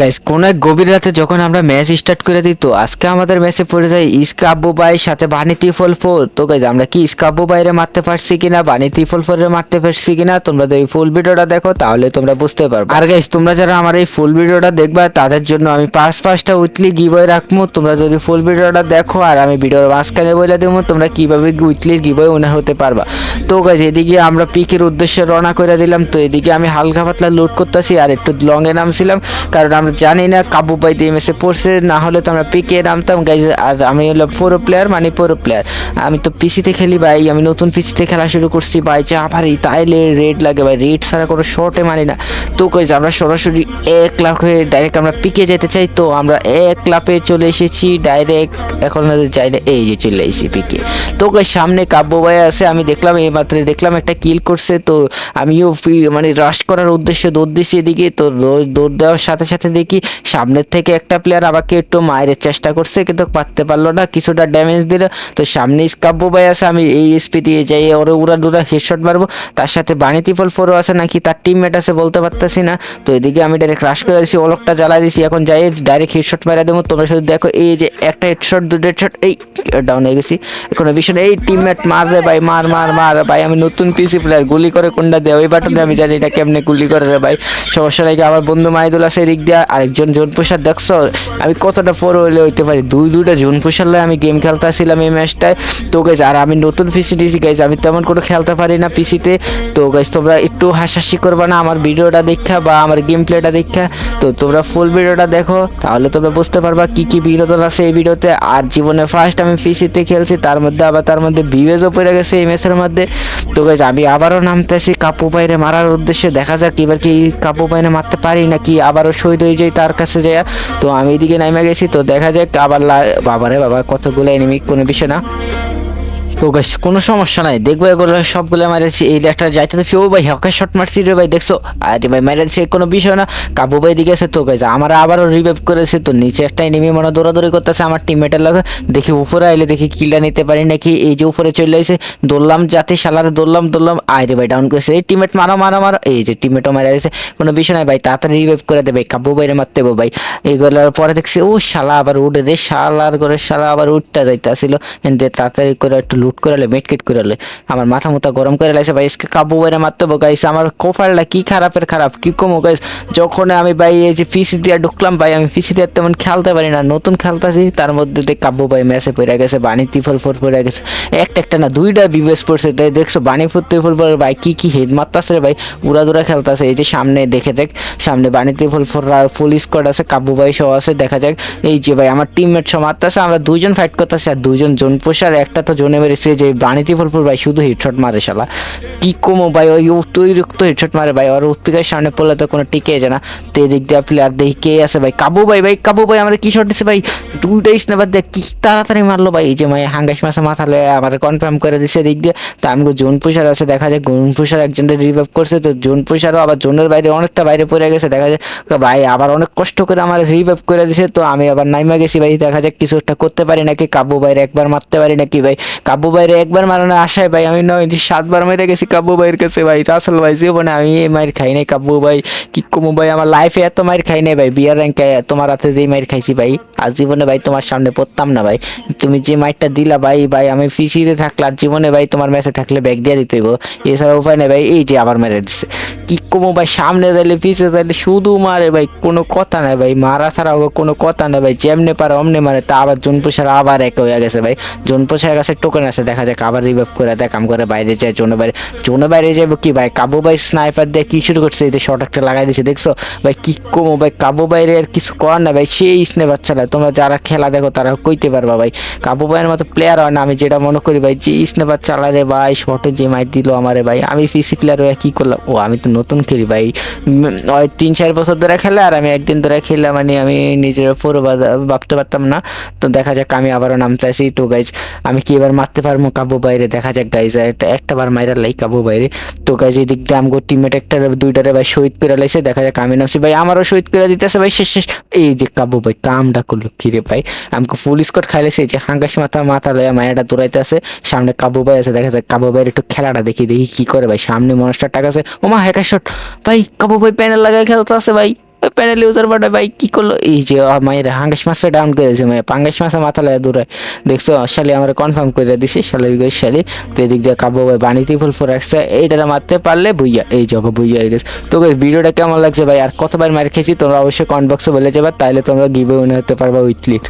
Guys কোন এক গভীর রাতে যখন আমরা ম্যাচ স্টার্ট করে দিই, তো আজকে আমাদের ম্যাচে পড়ে যায় ইস্কাব্বু ভাই, সাথে বানি ত্রিফল ফোর তো গাইস আমরা কি ইস্কাব্বু বাইরে মারতে পারছি কিনা, বানি ত্রিফল ফোরে মারতে পারছি কিনা, তোমরা যদি ফুল ভিডিওটা দেখো, তাহলে তোমরা বুঝতে পারবে। আর গাইস তোমরা যারা আমার এই ফুল ভিডিওটা দেখবা, তাদের জন্য আমি পাঁচ, পাঁচটা উইকলি গিবয় রাখব। তোমরা যদি ফুল ভিডিওটা দেখো, আর আমি ভিডিওর মাঝখানে বলে দেবো, তোমরা কীভাবে উইকলির গিবয় উনার হতে পারবা। তো গাইস এদিকে আমরা পিকের উদ্দেশ্যে রওনা করে দিলাম। তো এদিকে আমি হালকা পাতলা লুট করতেছি, আর একটু লং এ নামছিলাম, কারণ আমরা জানি না, কাবু ভাই দিয়ে মেসে পড়ছে, না হলে তো আমরা পিকে নামতাম। গাইজ আর আমি হলো পুরো প্লেয়ার মানে পুরো প্লেয়ার আমি তো পিসিতে খেলি ভাই, আমি নতুন পিসিতে খেলা শুরু করছি ভাই, যে আবার এই তাইলে রেড লাগে ভাই। রেড ছাড়া কোনো শর্টে মানি না। তো কইজ আমরা সরাসরি এক লাখ হয়ে ডাইরেক্ট আমরা পিকে যেতে চাই, তো আমরা এক লাফে চলে এসেছি ডাইরেক্ট এখন যাই না, এই যে চলে এসেছি পিকে। তো কই সামনে কাব্য ভাই আছে, আমি দেখলাম এই মাত্র, দেখলাম একটা কিল করছে, তো আমিও মানে রাশ করার উদ্দেশ্যে দৌড় দিছি এদিকে, তো দৌড় দেওয়ার সাথে সাথে দেখি সামনের থেকে একটা প্লেয়ার আমাকে একটু মায়ের চেষ্টা করছে, কিন্তু পারতে পারল না, কিছুটা ড্যামেজ দিল। তো সামনে স্কাব্য ভাই আছে, আমি এই এসপি দিয়ে যাই, ওরে উড়া ডুরা হেডশট মারবো। তার সাথে বাণী ত্রিপল ফোরও আছে, নাকি তার টিমমেট আছে বলতে পারতেছি না। তো এদিকে আমি ডাইরেক্ট রাশ করে দিছি, ওলকটা জ্বালা দিছি, এখন যাই ডাইরেক্ট হেডশট মারা দেবো। তোমরা শুধু দেখো, এই যে একটা হেডশট দুটো হেডশট এই ডাউন হয়ে গেছি। বিষয় নেই। এই টিমমেট মার রে ভাই, মার মার মার, ভাই, আমি নতুন পিসি প্লেয়ার গুলি করে কোনটা দেয়? ওই বাটনে আমি জানি এটা কেমনে গুলি করে রে ভাই। সমস্যা নাই, আমার বন্ধু মাইদুল আছে, এদিক দিয়ে আরেকজন জোন পুষার দেখছ? আমি কতটা পর হইলে হইতে পারি? দুই দুইটা জোন পুষার লয়ে আমি গেম খেলতেছিলাম এই ম্যাচটায় তো গাইজ আর আমি নতুন পিসি দিয়েছি গাইজ আমি তেমন করে খেলতে পারি না পিসিতে তো গাইজ তোমরা একটু হাসাহাসি করবা না, আমার ভিডিওটা দেখা বা আমার গেম প্লেটা দেখা। তো তোমরা ফুল ভিডিওটা দেখো, তাহলে তোমরা বুঝতে পারবা কি কি বিনোদন আছে এই ভিডিওতে আর জীবনে ফার্স্ট আমি পিসিতে খেলছি, তার মধ্যে আবার তার মধ্যে বিবেজও পড়ে গেছে এই ম্যাচের মধ্যে। তো গাইজ আমি আবারও নামতেছি কাপু পাইরে মারার উদ্দেশ্যে, দেখা যাক এবার কি কাপু পাইরে মারতে পারি নাকি আবারও শহীদ হয়ে যাই তার কাছে যাইয়া, তো আমি এদিকে নাইমা গেছি, তো দেখা যাক আবার বাবারে বাবা, কতগুলো এনিমি কোনো বিষয় না। তো গাইস, কোনো সমস্যা নাই। দেখব এগুলো সবগুলো মারেছি এই একটা যাইতে দেখছি, ও ভাই হকার শট মারছি রে ভাই, দেখছ? আরে ভাই মেরেছে কোনো বিষয় না। কাবু ভাই দিকে আছে তো গাইস আমার আবারও রিভাইভ করেছে তো, নিচে একটা এনিমি মনে দৌড়াদৌড়ি করতেছে, আমার টিমমেটের লগে। দেখি উপরে আইলে দেখি কিলটা নিতে পারি নাকি। এই যে উপরে চলে এসে দৌড়লাম যাতে শালারে, দৌড়লাম দৌড়লাম। আরে ভাই ডাউন করেছে। এই টিমমেট মারো মারো মারো। এই যে টিমমেটও মারা গেছে, কোনো বিষয় নাই ভাই, তাড়াতাড়ি রিভাইভ করে দেবে কাবু ভাইরে মারতে হবে ভাই। এইগুলোর পরে দেখছি, ও শালা আবার উঠে রে, শালার করে শালা আবার উঠটা যাইতে আসিল তাড়াতাড়ি করে একটু লুট করে লে মেটকেট করে লে আমার মাথা মুথা গরম করে লাইছে, ভাই আজকে কাবু বাইরে মারতে গাইস, আমার কোফারটা কি খারাপের খারাপ, কি কমো, গাইস? যখন আমি, ভাই, এই যে পিসি দিয়ে ঢুকলাম, ভাই, আমি পিসি দিয়ে তেমন খেলতে পারি না, নতুন খেলতেছি, তার মধ্যে দেখ কাব্বু ভাই ম্যাচে পড়ে গেছে, বাণী ত্রিফল ফোর পড়ে গেছে, একটা একটা না দুইটা বিবেস পড়ছে তাই দেখছ, বাণী ফুট ত্রিফল ফোর ভাই, কি কি হেড মারতাছে ভাই উড়া দুরা খেলতেছে, এই যে সামনে দেখে যাক, সামনে বাণী ত্রিফল ফোর ফুল স্কোয়াড আছে কাব্বু ভাই সহ আছে, দেখা যাক, এই যে ভাই, আমার টিমমেট সহ মারতেছে, আমরা দুইজন ফাইট করতেছি, আর দুইজন জোন পোষার একটা তো জোনে মেরেছে যে বাণীতি ফলপুর ভাই, শুধু হেডশট মারে শালা। কি কমো ভাই, ওই অতিরিক্ত হেডশট মারে ভাই, আর উৎপিকার সামনে পড়লে তো কোনো টিকে যায় না। তো এদিক দিয়ে প্লেয়ার দেখি কে আছে ভাই? কাবু ভাই ভাই, কাবু ভাই, আমাদের কি শট দিছে ভাই? দুইটাই স্নেপার দেখ কি তাড়াতাড়ি মারলো ভাই? যে ভাই হাঙ্গাস মাসে মাথা লয়ে আমাদের কনফার্ম করে দিছে এদিক দিয়ে। তা আমি জোন পুষার আছে, দেখা যায় জোন পুষার একজনের রিভাইভ করছে। তো জোন পুষারও আবার জোনের বাইরে অনেকটা বাইরে পড়ে গেছে, দেখা যায় ভাই, আবার অনেক কষ্ট করে আমার রিভাইভ করে দিছে। তো আমি আবার নাইমা গেছি ভাই, দেখা যাক কিছু একটা করতে পারি নাকি? কাবু বাইরে একবার মারতে পারি নাকি ভাই? কাবু বাইরে একবার মারানোর আশায় ভাই, আমি নয় সাতবার মেরে গেছি কাব্বু ভাইয়ের কাছে ভাই। রাসেল ভাই, জীবনে আমি এই মায়ের খাই নাই কাব্বু ভাই। কি কমু ভাই, আমার লাইফে এত মায়ের খাই নাই ভাই। বিয়ার র্যাঙ্কে তোমার হাতে দিয়ে মায়ের খাইছি ভাই, আর জীবনে ভাই তোমার সামনে পড়তাম না ভাই। তুমি যে মাইকটা দিলা ভাই ভাই, আমি ফিসিতে থাকলে আর জীবনে ভাই তোমার ম্যাচে থাকলে ব্যাগ দিয়ে দিতে হইব। এছাড়া উপায় নেই ভাই, এই যে আবার মেরে দিচ্ছে কি কমু ভাই, সামনে যাইলে পিছিয়ে যাইলে শুধু মারে ভাই, কোনো কথা নাই ভাই। মারা ছাড়া কোনো কথা নাই ভাই। যেমনে পারে অমনে মারে, তা আবার জুন পোষার আবার এক হয়ে গেছে ভাই। জোন পোষার কাছে টোকেন আছে দেখা যায় আবার রিভাইভ করে দেয়, কাম করে বাইরে যায়, জোনে বাইরে জোনে বাইরে যাব কি ভাই? কাবু ভাই স্নাইপার দিয়ে কি শুরু করছে? যে শর্ট একটা লাগাই দিছে, দেখছ? ভাই কি কমো ভাই? কাবু বাইরে আর কিছু করার না ভাই, সেই স্নেপার চালায় তোমরা যারা খেলা দেখো, তারা কইতে পারবা ভাই, কাবু ভাইয়ের মতো প্লেয়ার হয় না। আমি যেটা মনে করি ভাই, যে স্নেপার চালায় রে ভাই শর্টে যে মাইর দিল আমারে ভাই, আমি ফিসি প্লেয়ার হয়ে কী করলাম? ও, আমি তো নতুন খেলি ভাই। ওই তিন চার বছর ধরে খেলে, আর আমি একদিন ধরে খেলে মানে আমি নিজের পুরো ভাবতে পারতাম না। তো দেখা যাক, আমি আবারও নামতে আসি। তো গাইজ আমি কি এবার মারতে পারব কাবু বাইরে, দেখা যাক গাইজ একটা বার মাইরা লাই কাবু বাইরে। তো গাইজ এদিক দিয়ে আমগো টিমমেট একটা, দুইটারে ভাই শহীদ করে লাইছে, দেখা যাক আমি নামছি। ভাই, আমারও শহীদ করে দিতেছে, ভাই, শেষ শেষ। এই যে কাবু ভাই, কামটা করল কি রে ভাই আমাকে ফুল স্কট খাইলেছে যে হাঙ্গাস মাথা মাথা লয়া মায়াটা দৌড়াইতে আছে। সামনে কাবু ভাই আছে, দেখা যাক কাবু ভাইয়ের একটু খেলাটা দেখি দেখি কি করে ভাই। সামনে মনস্টার টাকা আছে। ও মা হ্যাকার শট ভাই, কাবু ভাই প্যানেল লাগায় খেলতে আছে ভাই। প্যানেল ইউজার বাটা ভাই, কি করল? এই যে মায়ের, হাঙ্গাস মাছটা ডাউন করে দিয়েছে মায়ের। পাঙ্গাস মাছের মাথা লাগে দূরে দেখছ, শালি আমার কনফার্ম করে দিছে, শালি শালি। তো এদিক দিয়ে কাব্য ভাই বানিতে ফুল ফোর আসছে। এইটা মারতে পারলে বুইয়া, এই যে বুইয়া হয়ে গেছে। তো ভিডিওটা কেমন লাগছে ভাই? আর কতবার মার খেয়েছি তোমরা অবশ্যই কমেন্ট বক্সে বলে যাবে। তাহলে তোমরা গিভে উইনার হতে পারবা উইথ লিট